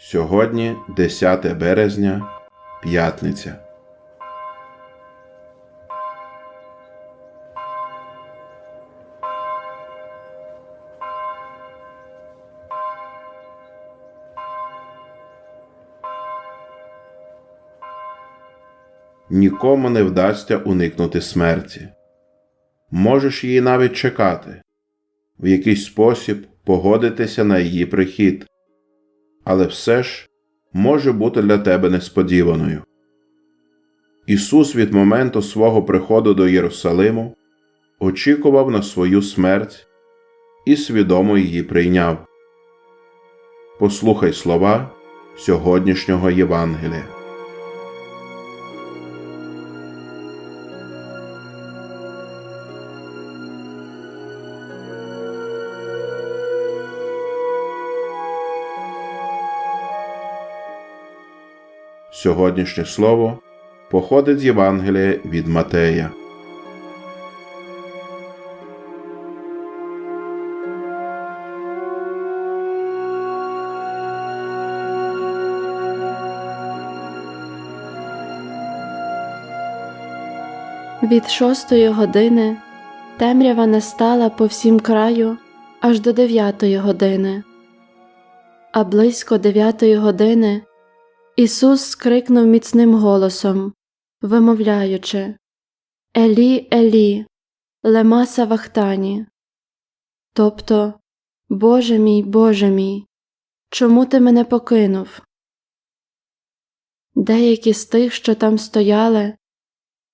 Сьогодні 10 березня, п'ятниця. Нікому не вдасться уникнути смерті. Можеш її навіть чекати, в якийсь спосіб погодитися на її прихід, але все ж може бути для тебе несподіваною. Ісус від моменту свого приходу до Єрусалиму очікував на свою смерть і свідомо її прийняв. Послухай слова сьогоднішнього Євангелія. Сьогоднішнє слово походить з Євангелія від Матея. Від шостої години темрява настала по всім краю аж до дев'ятої години. А близько дев'ятої години Ісус скрикнув міцним голосом, вимовляючи Елі, Елі, лема савахтані. Тобто, Боже мій, Боже мій, чому ти мене покинув? Деякі з тих, що там стояли,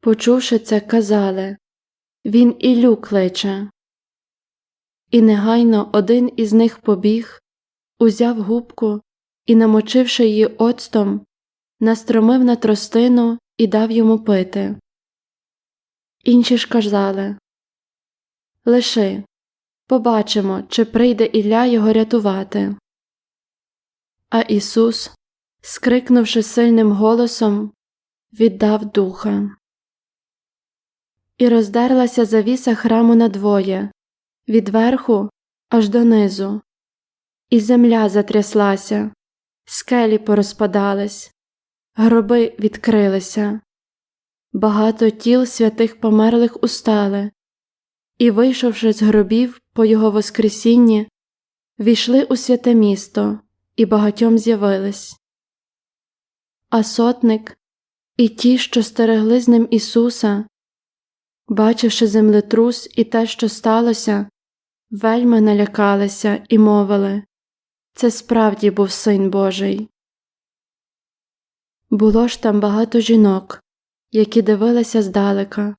почувши це, казали Він Ілю кличе. І негайно один із них побіг, узяв губку і, намочивши її оцтом, настромив на тростину і дав йому пити. Інші ж казали Лиши, побачимо, чи прийде Ілля його рятувати. А Ісус, скрикнувши сильним голосом, віддав духа. І роздерлася завіса храму надвоє, від верху аж донизу, і земля затряслася, скелі порозпадались, гроби відкрилися, багато тіл святих померлих устали, і, вийшовши з гробів по його Воскресінні, війшли у святе місто і багатьом з'явились. А сотник і ті, що стерегли з ним Ісуса, бачивши землетрус і те, що сталося, вельми налякалися і мовили це справді був син Божий. Було ж там багато жінок, які дивилися здалека.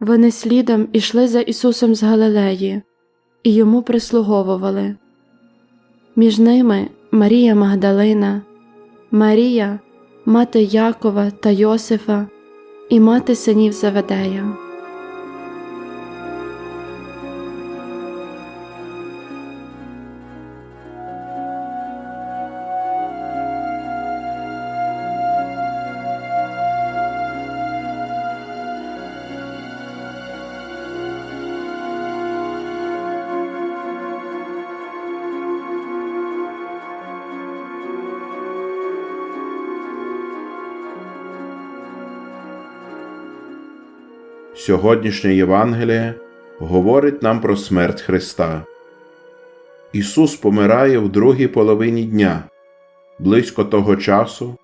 Вони слідом ішли за Ісусом з Галилеї і йому прислуговували. Між ними Марія Магдалина, Марія, мати Якова та Йосифа і мати синів Заведея. Сьогоднішнє Євангеліє говорить нам про смерть Христа. Ісус помирає в другій половині дня, близько того часу,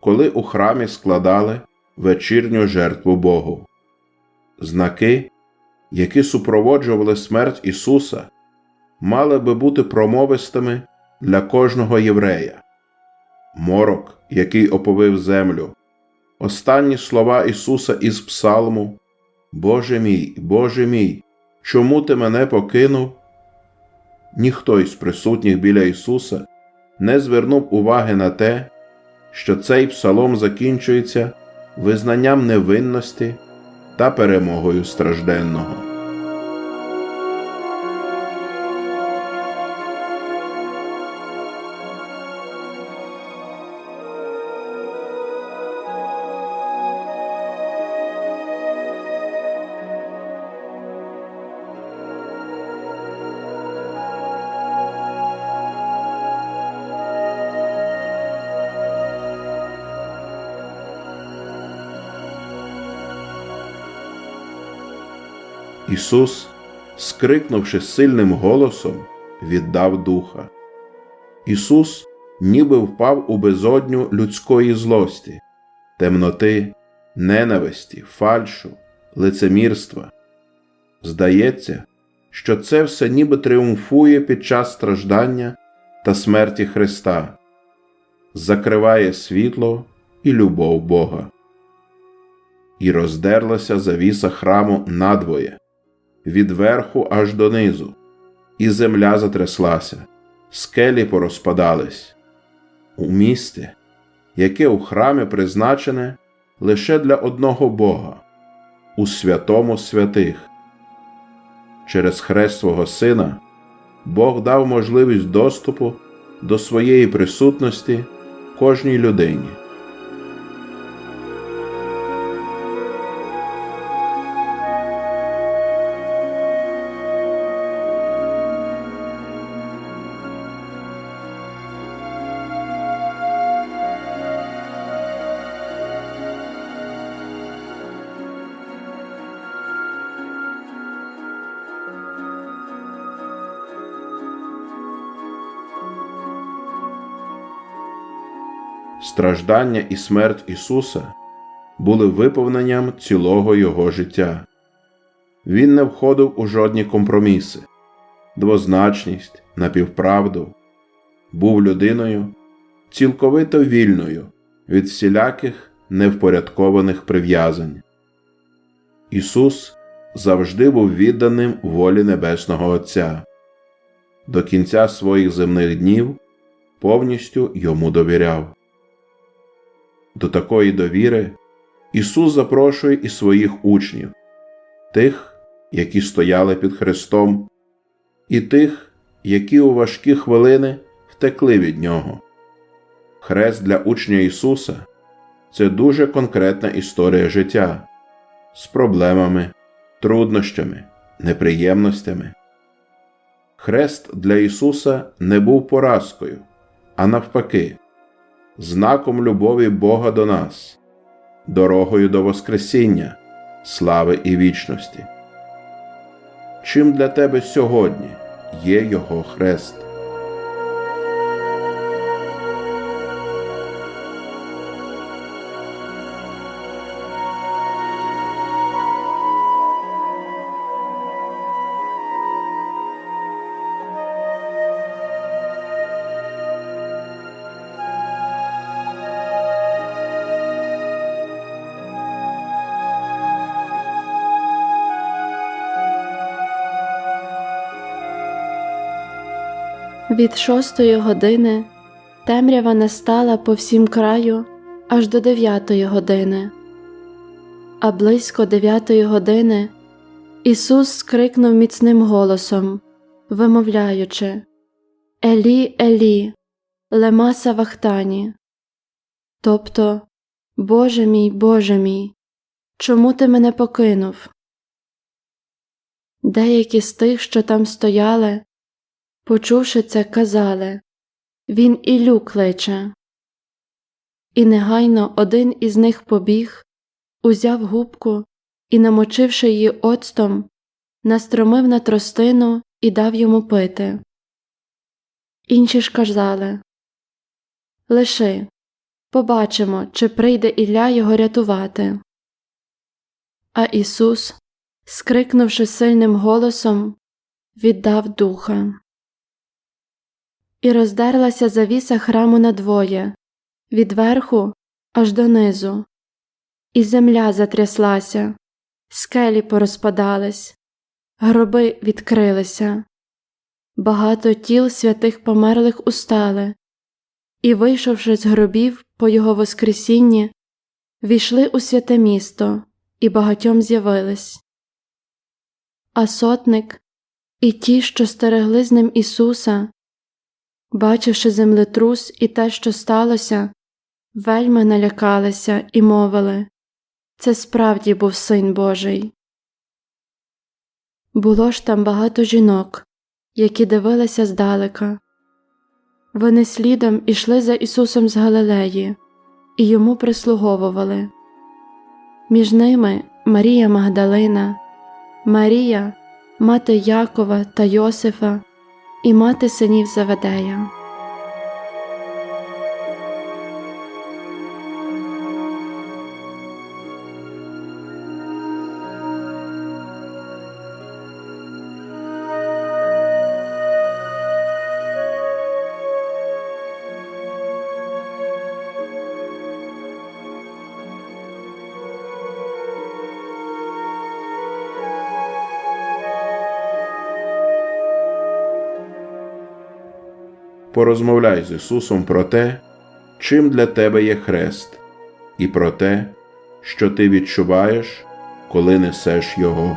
коли у храмі складали вечірню жертву Богу. Знаки, які супроводжували смерть Ісуса, мали би бути промовистими для кожного єврея. Морок, який оповив землю, останні слова Ісуса із Псалму. Боже мій, Боже мій, чому ти мене покинув? Ніхто із присутніх біля Ісуса не звернув уваги на те, що цей псалом закінчується визнанням невинності та перемогою стражденного. Ісус, скрикнувши сильним голосом, віддав духа. Ісус ніби впав у безодню людської злості, темноти, ненависті, фальшу, лицемірства. Здається, що це все ніби тріумфує під час страждання та смерті Христа, закриває світло і любов Бога. І роздерлася завіса храму надвоє, від верху аж донизу, і земля затряслася, скелі порозпадались. У місті, яке у храмі призначене лише для одного Бога, у святому святих. Через хрест свого Сина Бог дав можливість доступу до своєї присутності кожній людині. Страждання і смерть Ісуса були виповненням цілого Його життя. Він не входив у жодні компроміси, двозначність, напівправду, був людиною цілковито вільною від всіляких невпорядкованих прив'язань. Ісус завжди був відданим волі Небесного Отця. До кінця своїх земних днів повністю йому довіряв. До такої довіри Ісус запрошує і своїх учнів, тих, які стояли під Христом, і тих, які у важкі хвилини втекли від Нього. Хрест для учня Ісуса це дуже конкретна історія життя з проблемами, труднощами, неприємностями. Хрест для Ісуса не був поразкою, а навпаки знаком любові Бога до нас, дорогою до Воскресіння, слави і вічності. Чим для тебе сьогодні є Його хрест? Від шостої години темрява настала по всім краю аж до дев'ятої години. А близько дев'ятої години Ісус скрикнув міцним голосом, вимовляючи Елі, Елі, лема савахтані. Тобто, Боже мій, Боже мій, чому ти мене покинув? Деякі з тих, що там стояли, Почувши це, казали Він Ілю кличе. І негайно один із них побіг, узяв губку і, намочивши її оцтом, настромив на тростину і дав йому пити. Інші ж казали Лиши, побачимо, чи прийде Ілля його рятувати. А Ісус, скрикнувши сильним голосом, віддав духа. І роздерлася завіса храму надвоє, від верху аж донизу, і земля затряслася, скелі порозпадались, гроби відкрилися, багато тіл святих померлих устали, і, вийшовши з гробів по його Воскресінні, війшли у святе місто і багатьом з'явились. А сотник і ті, що стерегли з ним Ісуса, Бачивши землетрус і те, що сталося, вельми налякалися і мовили це справді був син Божий. Було ж там багато жінок, які дивилися здалека. Вони слідом ішли за Ісусом з Галилеї і йому прислуговували. Між ними Марія Магдалина, Марія, мати Якова та Йосифа, і мати синів Заведея. Порозмовляй з Ісусом про те, чим для тебе є хрест, і про те, що ти відчуваєш, коли несеш Його.